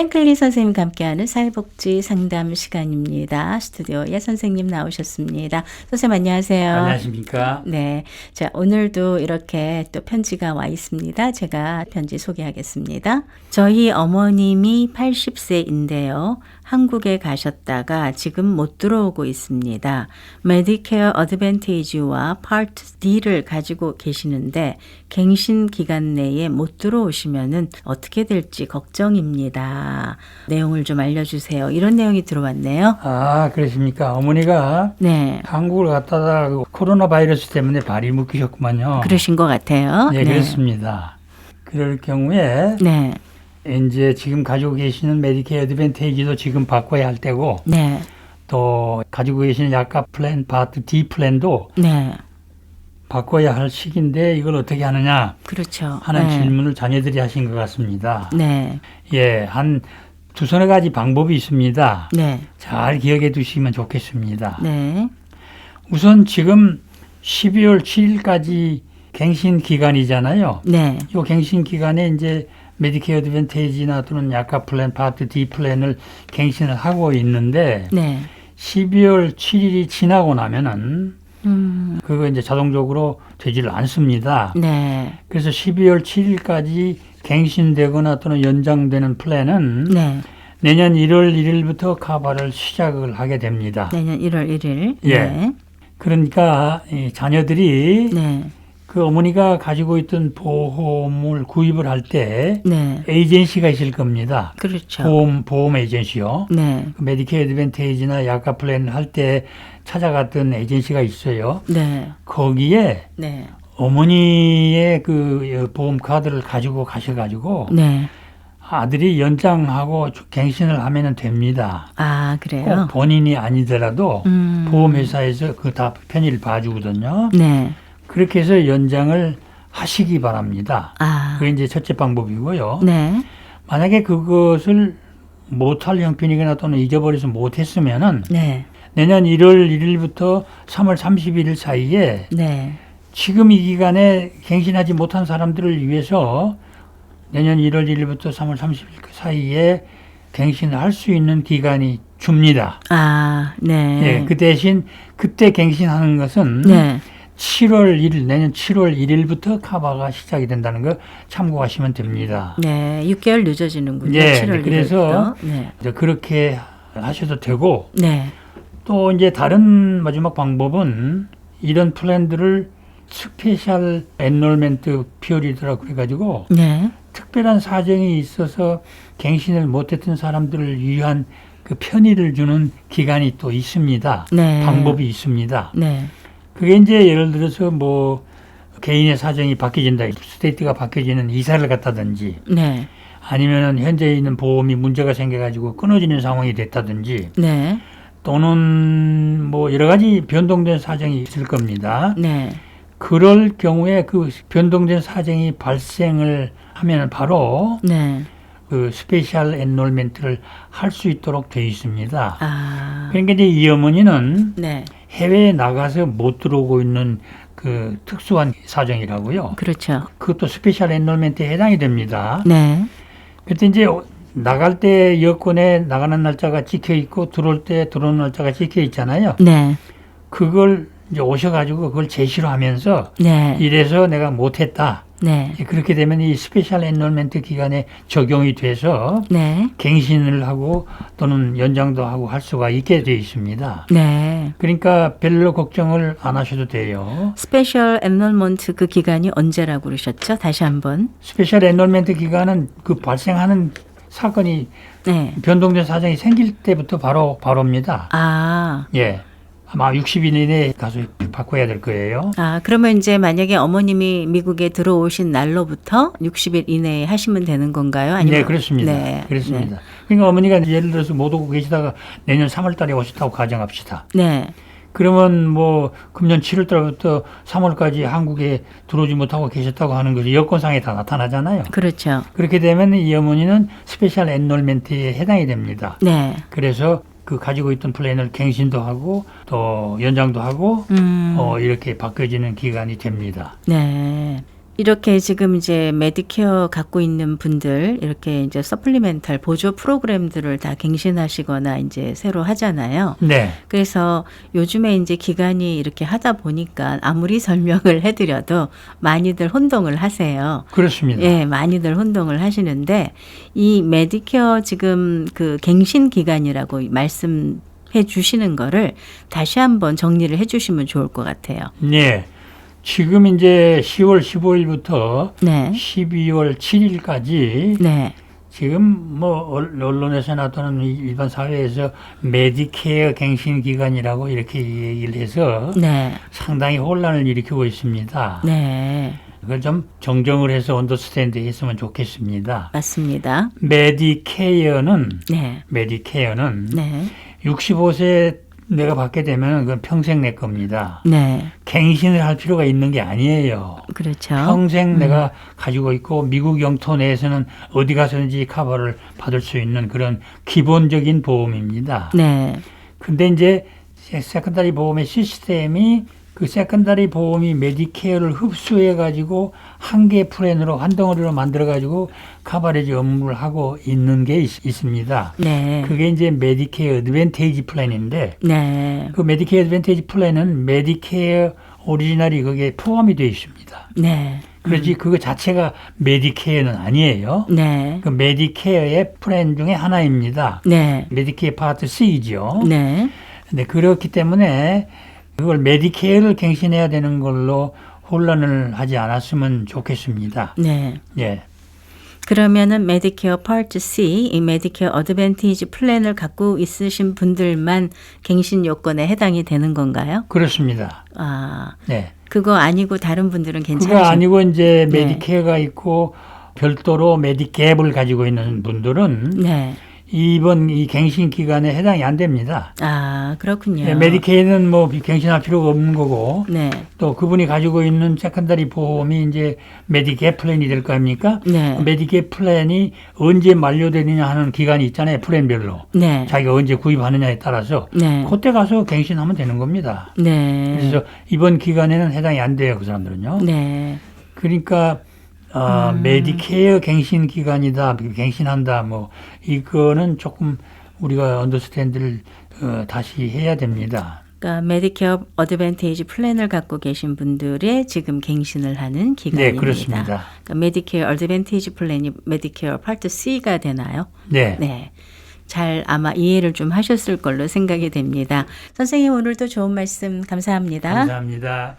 프랭클린 선생님과 함께하는 사회복지 상담 시간입니다. 스튜디오에 선생님 나오셨습니다. 선생님 안녕하세요. 안녕하십니까? 네. 자, 오늘도 이렇게 또 편지가 와 있습니다. 제가 편지 소개하겠습니다. 저희 어머님이 80세인데요. 한국에 가셨다가 지금 못 들어오고 있습니다. 메디케어 어드밴테이지와 파트 D를 가지고 계시는데 갱신 기간 내에 못 들어오시면은 어떻게 될지 걱정입니다. 내용을 좀 알려주세요. 이런 내용이 들어왔네요. 아, 그러십니까? 어머니가 네. 한국을 갔다가 그 코로나 바이러스 때문에 발이 묶이셨구만요. 그러신 것 같아요. 네, 그렇습니다. 그럴 경우에 네. 이제 지금 가지고 계시는 메디케어 어드밴테이지도 지금 바꿔야 할 때고 네. 또 가지고 계시는 약가 플랜 파트 D 플랜도 네. 바꿔야 할 시기인데 이걸 어떻게 하느냐 그렇죠. 하는 네. 질문을 자녀들이 하신 것 같습니다. 네. 예, 한 두서너 가지 방법이 있습니다. 네. 잘 기억해 두시면 좋겠습니다. 네. 우선 지금 12월 7일까지 갱신 기간이잖아요. 네. 이 갱신 기간에 이제 메디케어 어드밴테이지나 또는 약가 플랜 파트 D 플랜을 갱신을 하고 있는데 네. 12월 7일이 지나고 나면은 음. 그거 이제 자동적으로 되지를 않습니다. 네. 그래서 12월 7일까지 갱신되거나 또는 연장되는 플랜은 네. 내년 1월 1일부터 카바를 시작을 하게 됩니다. 내년 1월 1일. 예. 네. 그러니까 이 자녀들이 네. 그 어머니가 가지고 있던 보험을 구입을 할 때 네. 에이전시가 있을 겁니다. 그렇죠. 보험 보험 에이전시요. 네. 그 메디케어 어드밴테이지나 약가 플랜을 할때 찾아갔던 에이전시가 있어요. 네. 거기에 네. 어머니의 그 보험 카드를 가지고 가셔가지고 네. 아들이 연장하고 갱신을 하면 됩니다. 아, 꼭 그래요? 본인이 아니더라도 음. 보험회사에서 그 다 편의를 봐주거든요. 네. 그렇게 해서 연장을 하시기 바랍니다. 아. 그게 이제 첫째 방법이고요. 네. 만약에 그것을 못할 형편이거나 또는 잊어버려서 못했으면은 네. 내년 1월 1일부터 3월 31일 사이에 네. 지금 이 기간에 갱신하지 못한 사람들을 위해서 내년 1월 1일부터 3월 30일 사이에 갱신을 할수 있는 기간이 줍니다. 아, 네. 예, 그 대신 그때 갱신하는 것은 네. 7월 1일, 내년 7월 1일부터 카바가 시작이 된다는 거 참고하시면 됩니다. 네. 6개월 늦어지는군요. 예, 7월 그래서 1일부터. 네. 이제 그렇게 하셔도 되고 네. 또 이제 다른 마지막 방법은 이런 플랜들을 스페셜 엔롤멘트 피어리드라고 그래가지고 네. 특별한 사정이 있어서 갱신을 못했던 사람들을 위한 그 편의를 주는 기간이 또 있습니다. 네. 방법이 있습니다. 네. 그게 이제 예를 들어서 뭐 개인의 사정이 바뀌어진다, 스테이트가 바뀌어지는 이사를 갔다든지 네. 아니면은 현재 있는 보험이 문제가 생겨가지고 끊어지는 상황이 됐다든지 네. 또는 뭐 여러 가지 변동된 사정이 있을 겁니다. 네. 그럴 경우에 그 변동된 사정이 발생을 하면 바로 네. 그 스페셜 엔롤멘트를 할 수 있도록 되어 있습니다. 아. 그러니까 이제 이 어머니는 네. 해외에 나가서 못 들어오고 있는 그 특수한 사정이라고요. 그렇죠. 그것도 스페셜 엔롤멘트에 해당이 됩니다. 네. 그때 이제 나갈 때 여권에 나가는 날짜가 찍혀 있고 들어올 때 들어오는 날짜가 찍혀 있잖아요. 네. 그걸 이제 오셔가지고 그걸 제시로 하면서 네. 이래서 내가 못했다. 네. 그렇게 되면 이 스페셜 엔롤멘트 기간에 적용이 돼서 네. 갱신을 하고 또는 연장도 하고 할 수가 있게 되어 있습니다. 네. 그러니까 별로 걱정을 안 하셔도 돼요. 스페셜 엔롤먼트 그 기간이 언제라고 그러셨죠? 다시 한번. 스페셜 엔롤멘트 기간은 그 발생하는 사건이 네. 변동된 사정이 생길 때부터 바로 바로입니다. 아. 예. 아마 60일 이내에 가서 바꿔야 될 거예요. 아, 그러면 이제 만약에 어머님이 미국에 들어오신 날로부터 60일 이내에 하시면 되는 건가요? 아니면 네, 그렇습니다. 네. 그렇습니다. 그러니까 어머니가 예를 들어서 못 오고 계시다가 내년 3월 달에 오셨다고 가정합시다. 네. 그러면 뭐 금년 7월 달부터 3월까지 한국에 들어오지 못하고 계셨다고 하는 것이 여권상에 다 나타나잖아요. 그렇죠. 그렇게 되면 이 어머니는 스페셜 엔롤멘트에 해당이 됩니다. 네. 그래서 그 가지고 있던 플랜을 갱신도 하고 또 연장도 하고 음. 어 이렇게 바뀌어지는 기간이 됩니다. 네. 이렇게 지금 이제 메디케어 갖고 있는 분들 이렇게 이제 서플리멘탈 보조 프로그램들을 다 갱신하시거나 이제 새로 하잖아요. 네. 그래서 요즘에 이제 기간이 이렇게 하다 보니까 아무리 설명을 해드려도 많이들 혼동을 하세요. 그렇습니다. 예, 많이들 혼동을 하시는데 이 메디케어 지금 그 갱신 기간이라고 말씀 해 주시는 거를 다시 한번 정리를 해 주시면 좋을 것 같아요. 네. 지금 이제 10월 15일부터 네. 12월 7일까지 네. 지금 뭐 언- 언론에서나 또는 이- 일반 사회에서 메디케어 갱신 기간이라고 이렇게 얘기를 해서 네. 상당히 혼란을 일으키고 있습니다. 네. 그걸 좀 정정을 해서 언더스탠드 했으면 좋겠습니다. 맞습니다. 메디케어는 네. 메디케어는 네. 65세 내가 받게 되면 그건 평생 내 겁니다. 네. 갱신을 할 필요가 있는 게 아니에요. 그렇죠. 평생 내가 가지고 있고 미국 영토 내에서는 어디 가서든지 커버를 받을 수 있는 그런 기본적인 보험입니다. 네. 근데 이제 세- 세컨다리 보험의 시스템이 그 세컨다리 보험이 메디케어를 흡수해 가지고 한 개 플랜으로 한 덩어리로 만들어 가지고 카바레지 업무를 하고 있는 게 있, 있습니다. 네. 그게 이제 메디케어 어드밴테이지 플랜인데 네. 그 메디케어 어드밴테이지 플랜은 메디케어 오리지널이 거기에 포함이 되어 있습니다. 네. 그렇지 그거 자체가 메디케어는 아니에요. 네. 그 메디케어의 플랜 중에 하나입니다. 네. 메디케어 파트 C죠. 네. 네, 그렇기 때문에 그걸 메디케어를 갱신해야 되는 걸로 혼란을 하지 않았으면 좋겠습니다. 네. 예. 그러면은 메디케어 파트 C, 이 메디케어 어드밴티지 플랜을 갖고 있으신 분들만 갱신 요건에 해당이 되는 건가요? 그렇습니다. 아, 네. 그거 아니고 다른 분들은 그거 괜찮으신 아니고 이제 네. 메디케어가 있고 별도로 메디캡을 가지고 있는 분들은 네. 이번 이 갱신 기간에 해당이 안 됩니다. 아, 그렇군요. 네, 메디케어는 뭐 갱신할 필요가 없는 거고 네. 또 그분이 가지고 있는 세컨다리 보험이 이제 메디케어 플랜이 될 거 아닙니까? 네. 메디케어 플랜이 언제 만료되느냐 하는 기간이 있잖아요. 플랜별로. 네. 자기가 언제 구입하느냐에 따라서 네. 그때 가서 갱신하면 되는 겁니다. 네. 그래서 이번 기간에는 해당이 안 돼요. 그 사람들은요. 네. 그러니까 어, 음. 메디케어 갱신 기간이다. 갱신한다. 뭐 이거는 조금 우리가 언더스탠드를 어, 다시 해야 됩니다. 그러니까 메디케어 어드밴티지 플랜을 갖고 계신 분들의 지금 갱신을 하는 기간입니다. 네, 그렇습니다. 그러니까 메디케어 어드밴티지 플랜이 메디케어 파트 C가 되나요? 네. 네. 잘 아마 이해를 좀 하셨을 걸로 생각이 됩니다. 선생님 오늘도 좋은 말씀 감사합니다. 감사합니다.